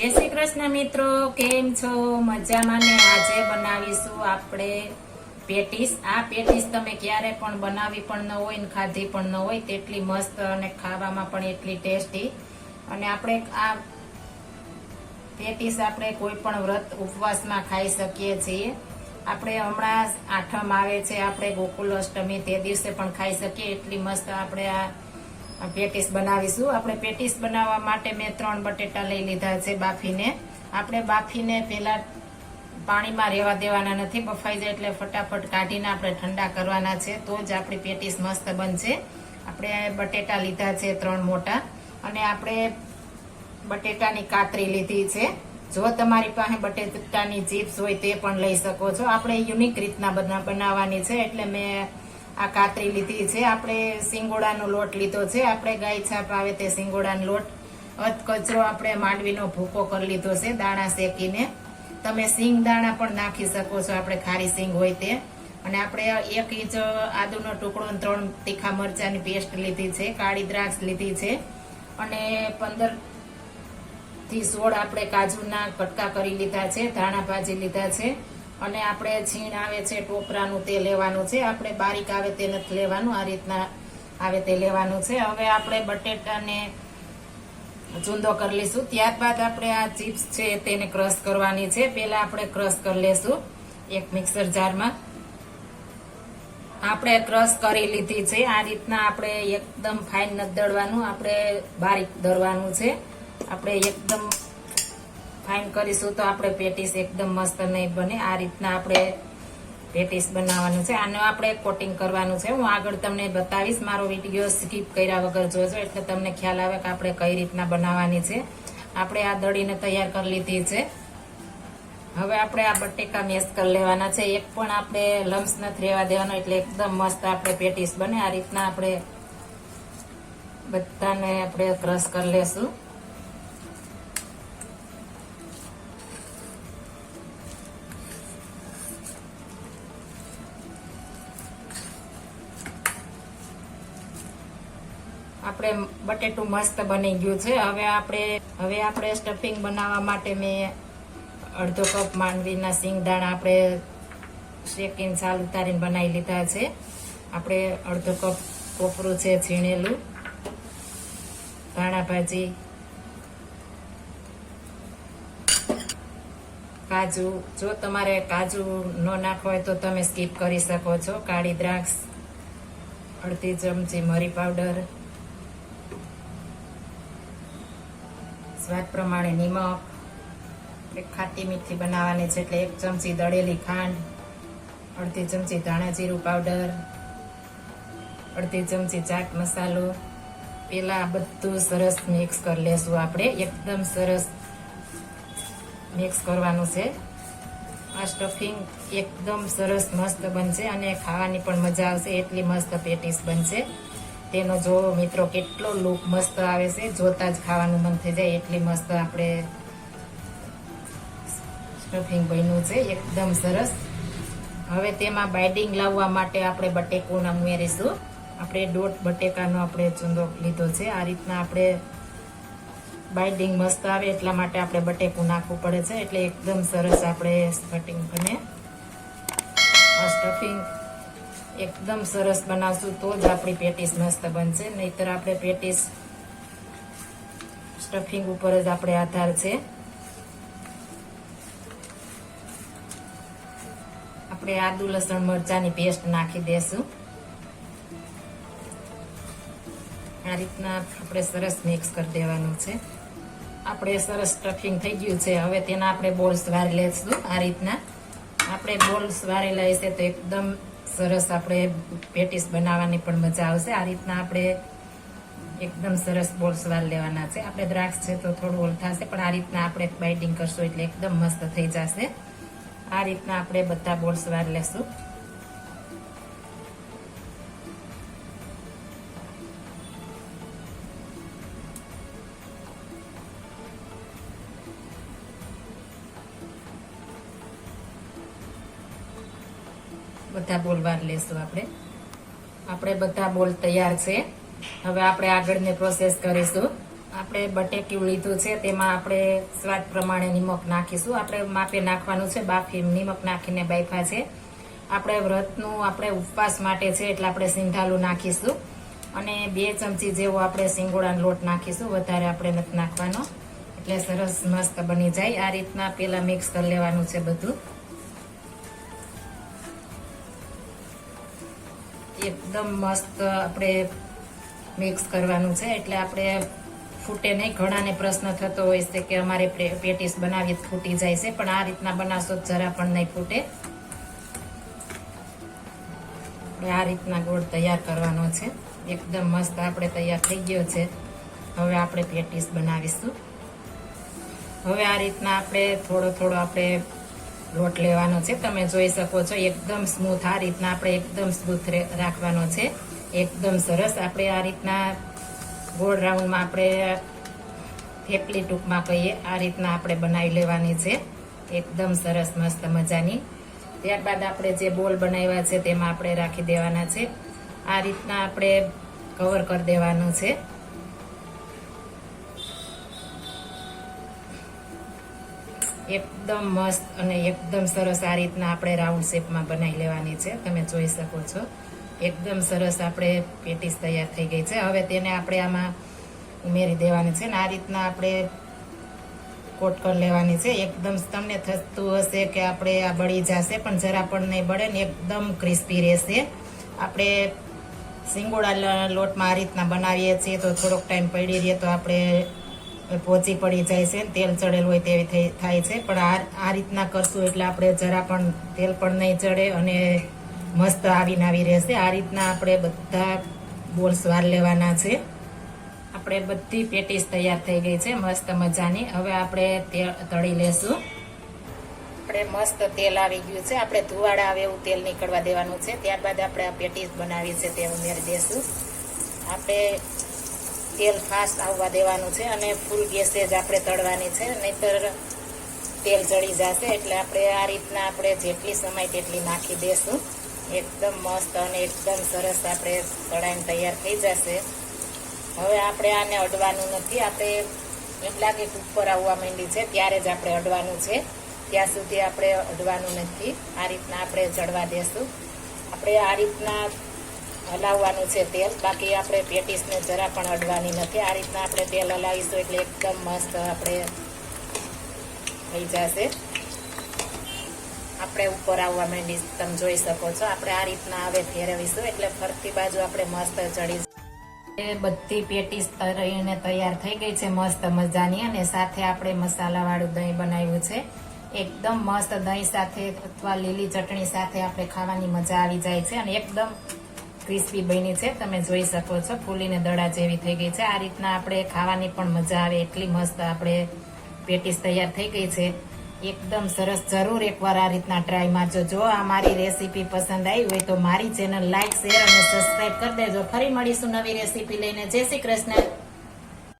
જય શ્રી કૃષ્ણ મિત્રો, કેમ છો? મજામાં ને આજે બનાવીશું આપણે પેટીસ. આ પેટીસ તમે ક્યારે પણ બનાવી પણ ન હોય ને ખાધી પણ ન હોય તેટલી મસ્ત અને ખાવામાં પણ એટલી ટેસ્ટી. અને આપણે આ પેટીસ આપણે કોઈ પણ વ્રત ઉપવાસમાં ખાઈ શકીએ છીએ. આપણે હમણાં આઠમ આવે છે, આપણે ગોકુલ અષ્ટમી તે દિવસે પણ ખાઈ શકીએ. એટલી મસ્ત આપણે આ પેટીસ બનાવીશું. આપણે પેટીસ બનાવવા માટે મેં ત્રણ બટેટા લઈ લીધા છે બાફીને. આપણે બાફીને પેલા પાણીમાં રહેવા દેવાના નથી, બફાઈ જાય એટલે ફટાફટ કાઢીને આપણે ઠંડા કરવાના છે, તો જ આપણી પેટીસ મસ્ત બનશે. આપણે બટેટા લીધા છે ત્રણ મોટા. અને આપણે બટેટાની કાતરી લીધી છે. જો તમારી પાસે બટેટાની ચિપ્સ હોય તે પણ લઈ શકો છો. આપણે યુનિક રીતના બના- બનાવવાની છે, એટલે મેં આ કાતરી લીધી છે. આપણે સિંગોડાનો લોટ લીધો છે. આપણે ગાય છાપ આવે તે સિંગોડાનો લોટ. અધ કચરો આપણે માંડવીનો ભૂકો કરી લીધો છે, દાણા શેકીને. તમે સિંગ દાણા પણ નાખી શકો છો, આપણે ખારી સિંગ હોય તે. અને આપણે એક ઇંચ આદુનો ટુકડો ત્રણ તીખા મરચાની પેસ્ટ લીધી છે, કાળી દ્રાક્ષ લીધી છે. અને પંદરથી સોળ આપણે કાજુના કટકા કરી લીધા છે, ધાણા ભાજી લીધા છે. અને આપણે છીણ આવે છે, ટોપરાનું તે લેવાનું છે. આપણે બારીક આવે તે નથી લેવાનું. આ રીતના આવે તે લેવાનું છે. હવે આપણે બટેટાને ચૂંદો કરી લઈશું. ત્યારબાદ આપણે આ ચિપ્સ છે તેને ક્રશ કરવાની છે. પહેલા આપણે ક્રશ કરી લેશું એક મિક્સર જારમાં. આપણે ક્રશ કરી લીધી છે. આ રીતના આપણે એકદમ ફાઇન નથી દળવાનું. આપણે બારીક દળવાનું છે. આપણે એકદમ ફાઇન કરીશું તો આપણે પેટીસ એકદમ મસ્ત નહીં બને. આ રીતના આપણે પેટીસ બનાવવાનું છે. આનું આપણે કોટિંગ કરવાનું છે. હું આગળ તમને બતાવીશ. મારો વીડિયો સ્કીપ કર્યા વગર જોજો. એટલે તમને ખ્યાલ આવે કે આપણે કઈ રીતના બનાવવાની છે. આપણે આ દળીને તૈયાર કરી લીધી છે. હવે આપણે આ બટેકા મેસ કરી લેવાના છે. એક પણ આપણે લમ્સ નથી રહેવા દેવાનો, એટલે એકદમ મસ્ત આપણે પેટીસ બને. આ રીતના આપણે બધાને આપણે ક્રશ કરી લેશું. આપણે બટેટું મસ્ત બની ગયું છે. હવે આપણે હવે આપણે સ્ટફિંગ બનાવવા માટે મેં અડધો કપ માંડવીના સિંગદાણા આપણે શેકીને છાલ ઉતારીને બનાવી લીધા છે. આપણે અડધો કપ કોપરું છે છીણેલું ધાણા ભાજી, કાજુ. જો તમારે કાજુ ન નાખવો હોય તો તમે સ્કીપ કરી શકો છો. કાળી દ્રાક્ષ, અડધી ચમચી મરી પાવડર સ્વાદ પ્રમાણે નિમક, એક ખાટી મીઠી બનાવવાની છે એટલે એક ચમચી દળેલી ખાંડ, અડધી ચમચી ધાણા જીરું પાવડર અડધી ચમચી ચાટ મસાલો. પેલા બધું સરસ મિક્સ કરી લેશું આપણે. એકદમ સરસ મિક્સ કરવાનું છે. આ સ્ટફિંગ એકદમ સરસ મસ્ત બનશે અને ખાવાની પણ મજા આવશે. એટલી મસ્ત પેટીસ બનશે. તેનો જો મિત્રો કેટલો લુક મસ્ત આવે છે, જોતા જ ખાવાનું મન થઈ જાય. એટલી મસ્ત આપણે સ્ટફિંગ બન્યું છે, એકદમ સરસ. હવે તેમાં બાઇડિંગ લાવવા માટે આપણે બટેકું ઉમેરીશું. આપણે દોઢ બટેકાનો આપણે ચૂંદો લીધો છે. આ રીતના આપણે બાઇડિંગ મસ્ત આવે એટલા માટે આપણે બટેકું નાખવું પડે છે. એટલે એકદમ સરસ આપણે કટિંગ બને. સ્ટફિંગ એકદમ સરસ બનાવશું તો જ આપણી પેટીસ મસ્ત બનશે, નહીતર આપણે પેટીસ સ્ટફિંગ ઉપર જ આપણે આધાર છે. આપણે આદુ, લસણ, મરચાની પેસ્ટ નાખી દેશું. આ રીતના આપણે સરસ મિક્સ કરી દેવાનું છે. આપણે સરસ સ્ટફિંગ થઈ ગયું છે, હવે તેના આપણે બોલ્સ વારી લેશું આ રીતના. આપણે બોલ્સ વારેલા હશે તો એકદમ સરસ આપણે પેટીસ બનાવવાની પણ મજા આવશે. આ રીતના આપણે એકદમ સરસ બોલ્સ વાર લેવાના છે. આપણે દ્રાક્ષ છે તો થોડું ઓલ થશે, પણ આ રીતના આપણે બાઇટિંગ કરશું એટલે એકદમ મસ્ત થઈ જશે. આ રીતના આપણે બધા બોલ્સ વાર લેશું. બધા બોલ વાર લેશું આપણે. આપણે બધા બોલ તૈયાર છે. હવે આપણે આગળની પ્રોસેસ કરીશું. આપણે બટેક્યું લીધું છે, તેમાં આપણે સ્વાદ પ્રમાણે નિમક નાખીશું. આપણે માપે નાખવાનું છે, બાફી નિમક નાખીને બાફા છે. આપણે વ્રતનું, આપણે ઉપવાસ માટે છે, એટલે આપણે સિંધાલું નાખીશું. અને બે ચમચી જેવો આપણે સિંગોડાનો લોટ નાખીશું. વધારે આપણે નથી નાખવાનો. એટલે સરસ મસ્ત બની જાય. આ રીતના પેલા મિક્સ કરી લેવાનું છે બધું. એકદમ મસ્ત આપણે મિક્સ કરવાનું છે. એટલે આપણે ફૂટે નહીં, ઘણાને પ્રશ્ન થતો હોય છે કે અમારે પેટીસ બનાવી ફૂટી જાય છે, પણ આ રીતના બનાવશો જરા પણ નહીં ફૂટે. આ રીતના ગોળ તૈયાર કરવાનો છે. એકદમ મસ્ત આપણે તૈયાર થઈ ગયો છે. હવે આપણે પેટીસ બનાવીશું. હવે આ રીતના આપણે થોડો થોડો આપણે લોટ લેવાનો છે. તમે જોઈ શકો છો, એકદમ સ્મૂથ આ રીતના આપણે એકદમ સ્મૂથ રાખવાનો છે. એકદમ સરસ આપણે આ રીતના ગોળ રાઉન્ડમાં આપણે થેપલી ટૂંકમાં કહીએ, આ રીતના આપણે બનાવી લેવાની છે. એકદમ સરસ, મસ્ત મજાની. ત્યારબાદ આપણે જે બોલ બનાવ્યા છે તેમાં આપણે રાખી દેવાના છે. આ રીતના આપણે કવર કરી દેવાનું છે. એકદમ મસ્ત અને એકદમ સરસ આ રીતના આપણે રાઉન્ડ શેપમાં બનાવી લેવાની છે. તમે જોઈ શકો છો. એકદમ સરસ આપણે પેટીસ તૈયાર થઈ ગઈ છે. હવે તેને આપણે આમાં ઉમેરી દેવાની છે ને આ રીતના આપણે કોટ કરી લેવાની છે. એકદમ તમને થતું હશે કે આપણે આ બળી જશે, પણ જરા પણ નહીં બળે ને એકદમ ક્રિસ્પી રહેશે. આપણે સિંગોડા લોટમાં આ રીતના બનાવીએ છીએ તો થોડોક ટાઈમ પડી રહીએ તો આપણે પોચી પડી જાય છે તેલ ચડેલ હોય તેવી થાય છે. પણ આ આ રીતના કરશું એટલે આપણે જરા પણ તેલ પણ નહીં ચડે અને મસ્ત આવીને આવી રહેશે. આ રીતના આપણે બધા બોલ સ્વાર લેવાના છે. આપણે બધી પેટીસ તૈયાર થઈ ગઈ છે. મસ્ત મજાની. હવે આપણે તળી લેશું. આપણે મસ્ત તેલ આવી ગયું છે. આપણે ધુવાડા આવે એવું તેલ નીકળવા દેવાનું છે. ત્યારબાદ આપણે આ પેટીસ બનાવી છે તે ઉમેરી દેશું. આપણે તેલ ફાસ્ટ આવવા દેવાનું છે અને ફૂલ ગેસે જ આપણે તળવાની છે, નહીતર તેલ ચડી જશે એટલે આપણે આ રીતના આપણે જેટલી સમય તેટલી નાખી દેશું. એકદમ મસ્ત અને એકદમ સરસ આપણે તળાઈને તૈયાર થઈ જશે. હવે આપણે આને અડવાનું નથી, આપણે એટલા કે ઉપર આવવા માંડી છે, ત્યારે જ આપણે અડવાનું છે. ત્યાં સુધી આપણે અડવાનું નથી, આ રીતના આપણે ચડવા દેશું. આપણે આ રીતના હલાવવાનું છે તેલ. બાકી આપણે પેટીસને જરા પણ અડવાની નથી. આ રીતના આપણે તેલ હલાવીશું એટલે એકદમ મસ્ત આપણે થઈ જશે. આપણે ઉપર આવવા માંડી તમે જોઈ શકો છો. આપણે આ રીતના હવે ફેરવીશું એટલે ફરતી બાજુ આપણે મસ્ત ચડી બધી પેટીસ તરીને તૈયાર થઈ ગઈ છે. મસ્ત મજાની. અને સાથે આપણે મસાલાવાળું દહીં બનાવ્યું છે. એકદમ મસ્ત દહીં સાથે અથવા લીલી ચટણી સાથે આપણે ખાવાની મજા આવી જાય છે. અને એકદમ ક્રિસ્પી બની છે. તમે જોઈ શકો છો, ફૂલીને દડા જેવી થઈ ગઈ છે. આ રીતના આપણે ખાવાની પણ મજા આવે, એટલી મસ્ત આપણે પેટીસ તૈયાર થઈ ગઈ છે. એકદમ સરસ, જરૂર એકવાર આ રીતના ટ્રાય મારજો. જો આ મારી રેસીપી પસંદ આવી હોય તો મારી ચેનલ લાઈક શેર અને સબસ્ક્રાઈબ કરી દેજો. ફરી મળીશું નવી રેસીપી લઈને. જય શ્રી કૃષ્ણ.